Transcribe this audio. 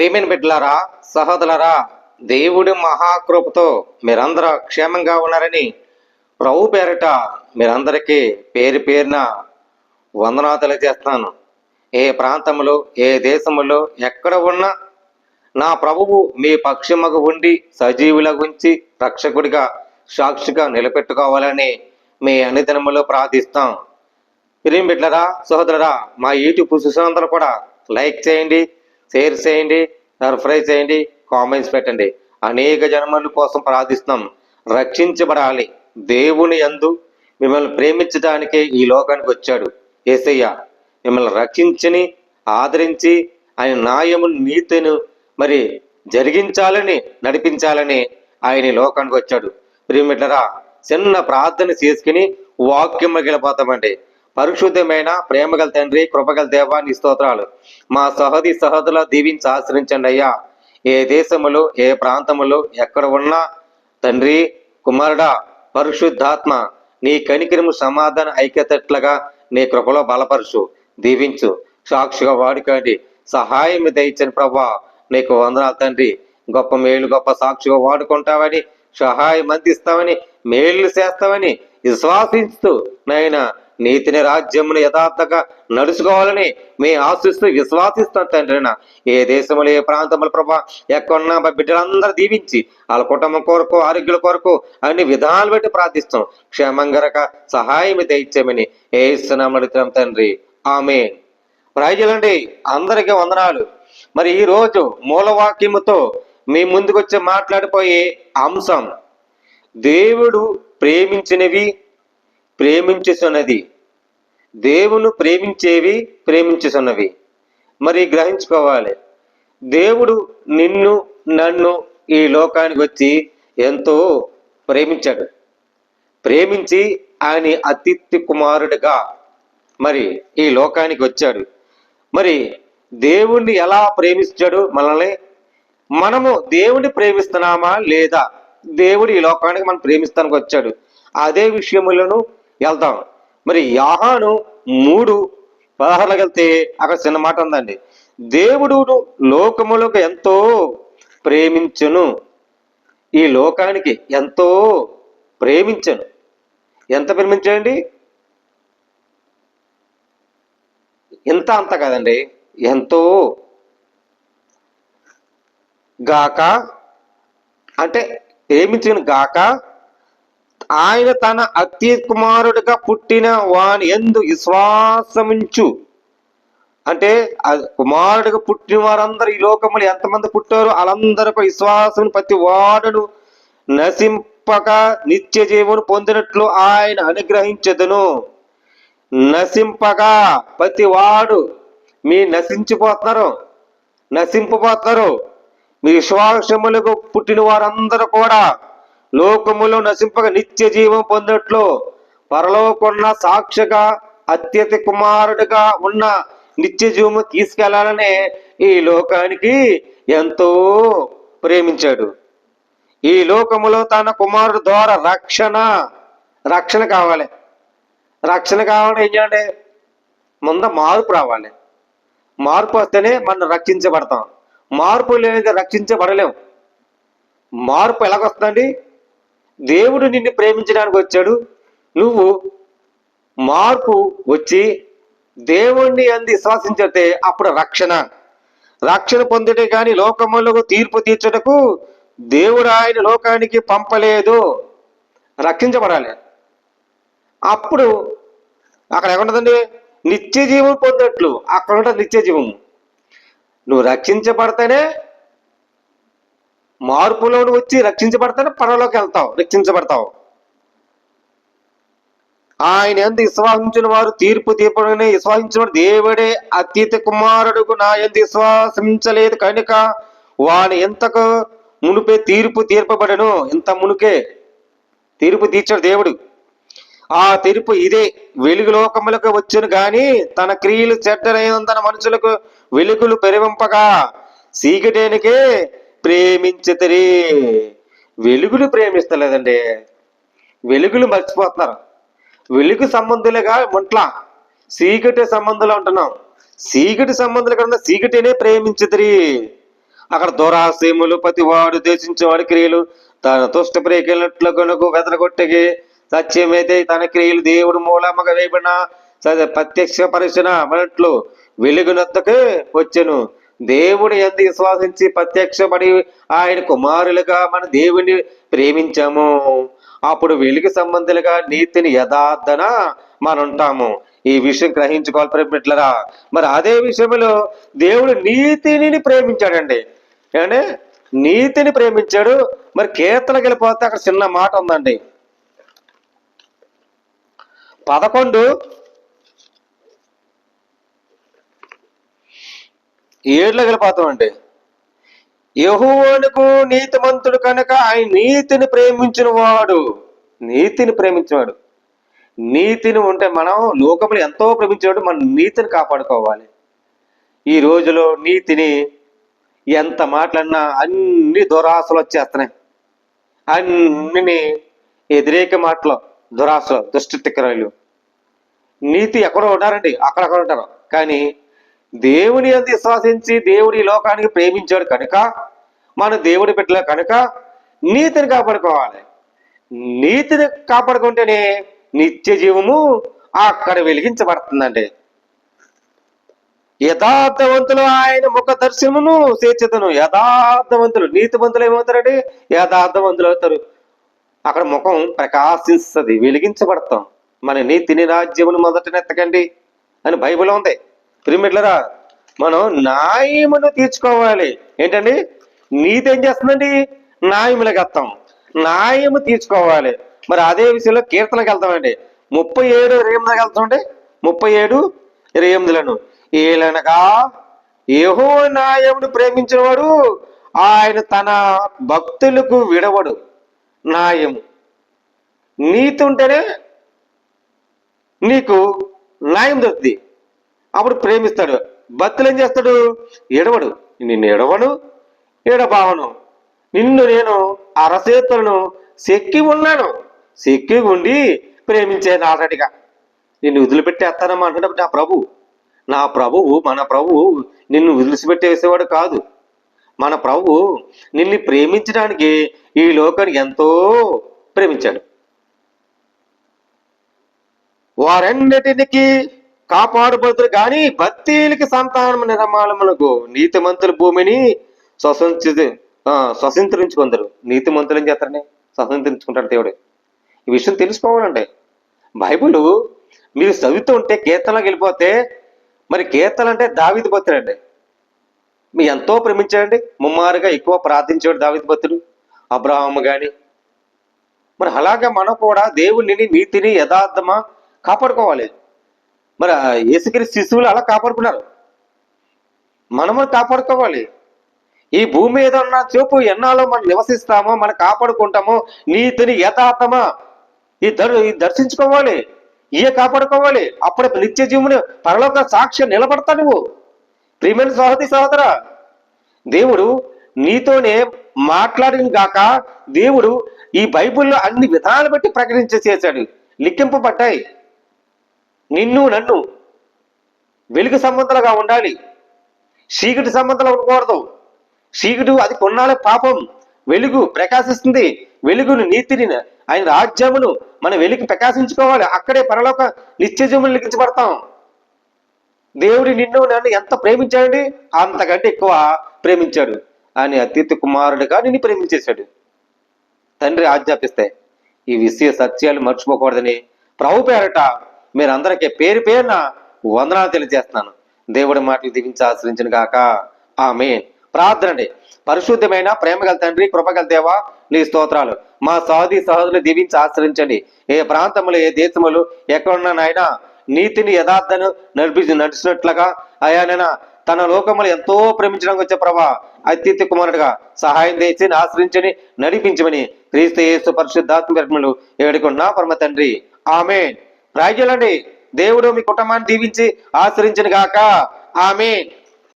ప్రేమిని బిడ్డలారా సహోదరులారా దేవుడి మహాకృపతో మీరందరూ క్షేమంగా ఉన్నారని ప్రభు పేరిట మీరందరికీ పేరు పేరున వందనాలు తెలియజేస్తున్నాను. ఏ ప్రాంతంలో ఏ దేశంలో ఎక్కడ ఉన్నా నా ప్రభువు మీ పక్షముగా ఉండి సజీవుల గురించి రక్షకుడిగా సాక్షిగా నిలబెట్టుకోవాలని మీ అన్నిదినములో ప్రార్థిస్తాం. ప్రియం బిడ్డరా సహోదరురా మా యూట్యూబ్ చూసినందరూ కూడా లైక్ చేయండి షేర్ చేయండి సర్ఫ్రైజ్ చేయండి కామెంట్స్ పెట్టండి. అనేక జన్మల కోసం ప్రార్థిస్తున్నాం. రక్షించబడాలి. దేవుని యందు మిమ్మల్ని ప్రేమించడానికే ఈ లోకానికి వచ్చాడు ఏసయ్య. మిమ్మల్ని రక్షించని ఆదరించి ఆయన న్యాయము నీతిను మరి జరిగించాలని నడిపించాలని ఆయన ఈ లోకానికి వచ్చాడు. ప్రియమిట్లరా చిన్న ప్రార్థన చేసుకుని వాక్యం గెలిపోతామండి పరిశుద్ధమైన ప్రేమగల తండ్రి కృపగల దేవా నీ స్తోత్రాలు. మా సహది సహదుల దీవించి ఆశ్రయించండి అయ్యా. ఏ దేశములో ఏ ప్రాంతములో ఎక్కడ ఉన్నా తండ్రి కుమారుడా పరిశుద్ధాత్మ నీ కనికిరము సమాధాన ఐక్యతట్లుగా నీ కృపలో బలపరుచు దీవించు. సాక్షిగా వాడుకోండి. సహాయం దయచని ప్రభా. నీకు వందనాలు తండ్రి. గొప్ప మేలు గొప్ప సాక్షిగా వాడుకుంటావని సహాయం అందిస్తావని మేలు చేస్తావని విశ్వాసిస్తూ నాయన. నీతిని రాజ్యమును యథార్థంగా నడుచుకోవాలని మీ ఆశిస్తూ విశ్వాసిస్తాం తండ్రి ఏ దేశములు ఏ ప్రాంతముల ప్రభా ఎక్కడున్న మా బిడ్డలందరూ దీవించి వాళ్ళ కుటుంబం కొరకు ఆరోగ్యుల కొరకు అన్ని విధాలు పెట్టి ప్రార్థిస్తాం. క్షేమంగరక సహాయం దయచేయమని ఏ ఇస్తున్నాం తండ్రి. ఆమె ప్రజలండి అందరికీ వందనాలు. మరి ఈ రోజు మూలవాక్యముతో మీ ముందుకు వచ్చి మాట్లాడిపోయే అంశం. దేవుడు ప్రేమించినవి ప్రేమించుచున్నది. దేవును ప్రేమించేవి ప్రేమించుచున్నవి. మరి గ్రహించుకోవాలి. దేవుడు నిన్ను నన్ను ఈ లోకానికి వచ్చి ఎంతో ప్రేమించాడు. ప్రేమించి ఆయన అతిథి కుమారుడిగా మరి ఈ లోకానికి వచ్చాడు. మరి దేవుణ్ణి ఎలా ప్రేమించాడు మనల్ని? మనము దేవుణ్ణి ప్రేమిస్తున్నామా లేదా? దేవుడు ఈ లోకానికి మనం ప్రేమిస్తానికి వచ్చాడు. అదే విషయములను వెళ్దాం. మరి యాహాను మూడు పదహారులకు వెళ్తే అక్కడ చిన్న మాట ఉందండి. దేవుడు లోకములకు ఎంతో ప్రేమించను. ఈ లోకానికి ఎంతో ప్రేమించను. ఎంత ప్రేమించండి ఇంత అంత కదండి. ఎంతో. గాక అంటే ప్రేమించిన గాక ఆయన తన అతి కుమారుడిగా పుట్టిన వాని ఎందు విశ్వాసముంచు. అంటే కుమారుడిగా పుట్టిన వారందరూ ఈ లోకములు ఎంతమంది పుట్టారో వాళ్ళందరికీ విశ్వాసం ప్రతి వాడును నశింపక నిత్య జీవును పొందినట్లు ఆయన అనుగ్రహించదును. నశింపగా ప్రతి వాడు మీ నశించిపోతున్నారు నశింపబోతున్నారు మీ విశ్వాసములకు పుట్టిన వారందరూ కూడా లోకములో నశింపక నిత్య జీవం పొందట్లు పరలోకున్న సాక్షిగా అత్యతి కుమారుడిగా ఉన్న నిత్య జీవము తీసుకెళ్ళాలనే ఈ లోకానికి ఎంతో ప్రేమించాడు. ఈ లోకములో తన కుమారుడు ద్వారా రక్షణ రక్షణ కావాలి. రక్షణ కావాలంటే ఏం చేయండి ముందు మార్పు రావాలి. మార్పు వస్తేనే మనం రక్షించబడతాం. మార్పు లేనిది రక్షించబడలేం. మార్పు ఎలాగొస్తుందండి? దేవుడు నిన్ను ప్రేమించడానికి వచ్చాడు. నువ్వు మార్పు వచ్చి దేవుణ్ణి అంది విశ్వాసించితే అప్పుడు రక్షణ. రక్షణ పొందుటే కానీ లోకములకు తీర్పు తీర్చుటకు దేవుడు ఆయన లోకానికి పంపలేదు. రక్షించబడాలి. అప్పుడు అక్కడ ఏముంటుందండి? నిత్య జీవం పొందినట్లు. అక్కడ ఉంటుంది నిత్య జీవము నువ్వు రక్షించబడితేనే మార్పులోను వచ్చి రక్షించబడితేనే పరలోకి వెళ్తావు రక్షించబడతావు. ఆయన ఎందు విశ్వాసించిన వారు తీర్పు తీర్పుని విశ్వాసించిన వారు. దేవుడే అతీత కుమారుడుకు నా ఎందు విశ్వాసించలేదు కనుక వాడు ఎంతకు మునిపే తీర్పు తీర్పబడను? ఇంత మునుకే తీర్పు తీర్చాడు దేవుడు. ఆ తీర్పు ఇదే వెలుగు లోకములకు వచ్చును గాని తన క్రియలు చెడ్డరైనందన మనుషులకు వెలుగులు పెరివింపగా సీకటేనికే ప్రేమించతరి. వెలుగులు ప్రేమిస్తలేదండి. వెలుగులు మర్చిపోతున్నారు. వెలుగు సంబంధులుగా ఉంట్లా సీకటి సంబంధులు ఉంటున్నాం. సీకటి సంబంధాలు కన్నా సీకటినే ప్రేమించదురి అక్కడ దురాశయములు ప్రతివాడు దేశించేవాడి క్రియలు తన దుష్ట ప్రేకెళ్ళట్లు కొనుకు వెదలగొట్టగి సత్యమైతే తన క్రియలు దేవుడు మూలముగా వేయబడిన ప్రత్యక్ష పరిచిన అన్నట్లు వెలుగునొద్దకు వచ్చెను. దేవుడు ఎందు విశ్వాసించి ప్రత్యక్షపడి ఆయన కుమారులుగా మన దేవుని ప్రేమించాము. అప్పుడు వెలుగు సంబంధులుగా నీతిని యథార్థన మనం ఉంటాము ఈ విషయం గ్రహించుకోవాలి ప్రేమిట్లరా మరి అదే విషయంలో దేవుడు నీతిని ప్రేమించాడండి. అంటే నీతిని ప్రేమించాడు. మరి కీర్తనకి వెళ్ళిపోతే అక్కడ చిన్న మాట ఉందండి. పదకొండు ఏడులో వెళ్ళిపోతామండి యహోవనుకు నీతిమంతుడు కనుక ఆయన నీతిని ప్రేమించిన వాడు నీతిని ప్రేమించినవాడు. నీతిని ఉంటే మనం లోకములు ఎంతో ప్రేమించేవాడు మన నీతిని కాపాడుకోవాలి. ఈ రోజులో నీతిని ఎంత మాట్లాడినా అన్ని దురాశలు వచ్చేస్తున్నాయి. అన్ని వ్యతిరేక మాటలు దురాశలు దుష్ట తిక్కరాలు నీతి ఎక్కడో ఉన్నారండి అక్కడక్కడ ఉంటారు. కానీ దేవుని అందు విశ్వాసించి దేవుడి లోకానికి ప్రేమించాడు కనుక మన దేవుడి బిడ్డలు కనుక నీతిని కాపాడుకోవాలి. నీతిని కాపాడుకుంటేనే నిత్య జీవము అక్కడ వెలిగించబడుతుందండి. యథార్థవంతులు ఆయన ముఖ దర్శనమును చేర్చుతను యథార్థవంతులు నీతివంతులు ఏమవుతారండి? యథార్థవంతులు అవుతారు. అక్కడ ముఖం ప్రకాశిస్తుంది వెలిగించబడతాం. మన నీతిని రాజ్యమును మొదట నెత్తకండి అని బైబిల్ ఉంది. ప్రిమిట్లరా మనం న్యాయమును తీర్చుకోవాలి. ఏంటండి? నీతి ఏం చేస్తుందండి? న్యాయములకు వస్తాం. న్యాయము తీర్చుకోవాలి. మరి అదే విషయంలో కీర్తనకు వెళ్తామండి. ముప్పై ఏడు ఇరవై ఎనిమిదికి వెళ్తామండి ముప్పై ఏడు ఇరవై ఎనిమిదిలను ఏలనగా ఏహో న్యాయమును ప్రేమించిన వాడు ఆయన తన భక్తులకు విడవడు. న్యాయము. నీతి ఉంటేనే నీకు న్యాయం దొరుకుతుంది అప్పుడు ప్రేమిస్తాడు. భక్తులు ఏం చేస్తాడు? ఎడవడు నిన్ను ఎడవను ఎడబావను నిన్ను నేను అరసేతులను సెక్కి ఉన్నాను. సెక్కి ఉండి ప్రేమించేది ఆల్రెడీగా నిన్ను వదిలిపెట్టేస్తానమ్మా అంటున్నప్పుడు నా ప్రభు. నా ప్రభువు మన ప్రభువు నిన్ను వదిలిసిపెట్టేసేవాడు కాదు. మన ప్రభు నిన్ను ప్రేమించడానికి ఈ లోకాన్ని ఎంతో ప్రేమించాడు. వారన్నిటికీ కాపాడుబడుతురు. కానీ భక్తిలకి సంతానం నిర్మాణములకు నీతిమంతుల భూమిని స్వసంచి ఆ, స్వతంత్రించుకుందరు. నీతిమంతులు ఏం చేస్తారని స్వతంత్రించుకుంటాడు దేవుడు. ఈ విషయం తెలుసుకోవాలండి. బైబుల్ మీరు చదువుతూ ఉంటే కీర్తనలోకి వెళ్ళిపోతే మరి కీర్తనలు అంటే దావిది భక్తుడండి మీ ఎంతో ప్రేమించాడండి. ముమ్మారుగా ఎక్కువ ప్రార్థించాడు దావిది భక్తుడు అబ్రాహం గాని. మరి అలాగే మనం కూడా దేవుడిని నీతిని యథార్థమా కాపాడుకోవాలి. మరి ఆ యేసుగిరి శిశువులు అలా కాపాడుకున్నారు. మనము కాపాడుకోవాలి. ఈ భూమి మీద ఉన్న చూపు ఎన్నాళ్ళు మనం నివసిస్తామో మనం కాపాడుకుంటామో నీతిని యథార్థమా? ఈ దర్ ఈ దర్శించుకోవాలి. ఇయే కాపాడుకోవాలి. అప్పుడు నిత్య జీవుని పరలోక సాక్ష్యం నిలబడతా నువ్వు. ప్రియమైన సహోదరి సహోదర దేవుడు నీతోనే మాట్లాడిన గాక దేవుడు ఈ బైబిల్లో అన్ని విధాలు బట్టి ప్రకటించేసేసాడు. లిఖింపబడ్డాయి. నిన్ను నన్ను వెలుగు సంబంధాలుగా ఉండాలి. చీకటి సంబంధాలు ఉండకూడదు. చీకటి అది కొన్నాళ్ళ పాపం. వెలుగు ప్రకాశిస్తుంది. వెలుగును నీతిని ఆయన రాజ్యమును మన వెలుగు ప్రకాశించుకోవాలి. అక్కడే పరలోక నిత్యజములు లిఖించబడతాం దేవుడు నిన్ను నన్ను ఎంత ప్రేమించాడండి? అంతకంటే ఎక్కువ ప్రేమించాడు. అని అతిథి కుమారుడిగా నిన్ను ప్రేమించేశాడు. తండ్రి ఆజ్ఞాపిస్తే ఈ విషయ సత్యాలు మర్చిపోకూడదని ప్రభు పేరట మీరందరికీ పేరు పేరున వందనాలు తెలియజేస్తున్నాను. దేవుడి మాటలు దీవించి ఆశ్రయించిన గాక. ఆమె ప్రార్థన అండి పరిశుద్ధమైన ప్రేమగల తండ్రి కృపగల దేవా నీ స్తోత్రాలు. మా సహోదరి సహోదరులు దీవించి ఆశ్రయించండి. ఏ ప్రాంతములు ఏ దేశములు ఎక్కడున్నా నాయన నీతిని యథార్థను నడిపి నడిచినట్లుగా అయానైనా తన లోకములు ఎంతో ప్రేమించడానికి వచ్చే ప్రభా అత్యుత్తి కుమారుడుగా సహాయం చేసి ఆశ్రయించని నడిపించమని క్రీస్తు యేసు పరిశుద్ధాత్మ ఏడుకున్నా పరమ తండ్రి. ఆమె రాజ్యాలండి దేవుడు మీ కుటుంబాన్ని దీవించి ఆశ్రయించిన గాక ఆమె